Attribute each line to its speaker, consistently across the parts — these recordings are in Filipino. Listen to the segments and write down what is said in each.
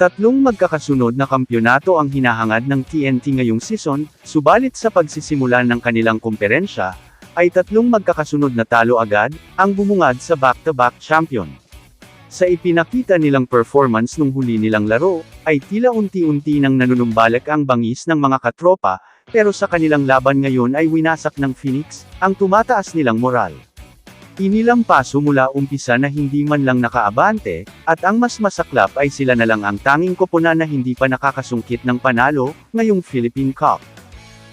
Speaker 1: Tatlong magkakasunod na kampyonato ang hinahangad ng TNT ngayong season, subalit sa pagsisimula ng kanilang kumperensya, ay tatlong magkakasunod na talo agad, ang bumungad sa back-to-back champion. Sa ipinakita nilang performance nung huli nilang laro, ay tila unti-unti nang nanunumbalik ang bangis ng mga katropa, pero sa kanilang laban ngayon ay winasak ng Phoenix, ang tumataas nilang moral. Inilang paso mula umpisa na hindi man lang nakaabante, at ang mas masaklap ay sila na lang ang tanging koponan na hindi pa nakakasungkit ng panalo, ngayong Philippine Cup.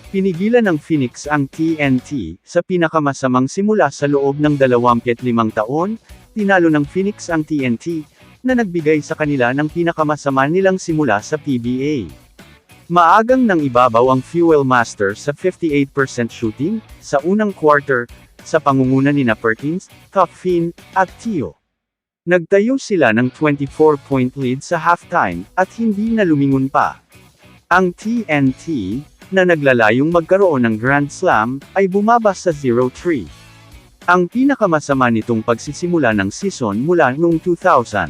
Speaker 1: Pinigilan ng Phoenix ang TNT, sa pinakamasamang simula sa loob ng 25 taon, tinalo ng Phoenix ang TNT, na nagbigay sa kanila ng pinakamasama nilang simula sa PBA. Maagang nang ibabaw ang Fuel Master sa 58% shooting, sa unang quarter, sa pangunguna ni na Perkins, Finn, at Tio. Nagtayo sila ng 24-point lead sa halftime, at hindi na lumingon pa. Ang TNT, na naglalayong magkaroon ng Grand Slam, ay bumaba sa 0-3. Ang pinakamasama nitong pagsisimula ng season mula noong 2000.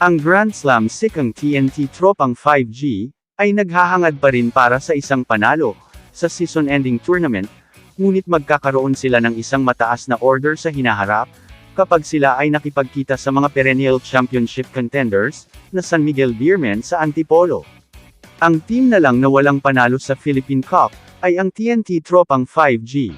Speaker 1: Ang Grand Slam sikang TNT Tropang 5G, ay naghahangad pa rin para sa isang panalo, sa season-ending tournament, ngunit magkakaroon sila ng isang mataas na order sa hinaharap, kapag sila ay nakipagkita sa mga perennial championship contenders, na San Miguel Beermen sa Antipolo. Ang team na lang na walang panalo sa Philippine Cup, ay ang TNT Tropang 5G.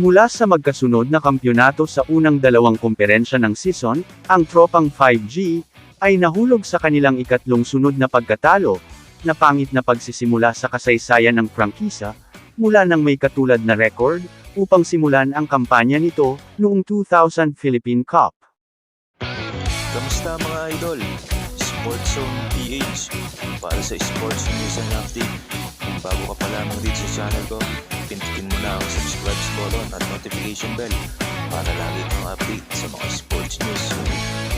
Speaker 1: Mula sa magkasunod na kampyonato sa unang dalawang komperensya ng season, ang Tropang 5G, ay nahulog sa kanilang ikatlong sunod na pagkatalo, na pangit na pagsisimula sa kasaysayan ng prangkisa, mula nang may katulad na record, upang simulan ang kampanya nito, noong 2000 Philippine Cup.
Speaker 2: Kamusta mga idol? Sports PH para sa sports news and update. Kung bago ka pa lamang dito sa channel ko, pindutin mo na ang subscribe button at notification bell para lagi kang update sa mga sports news.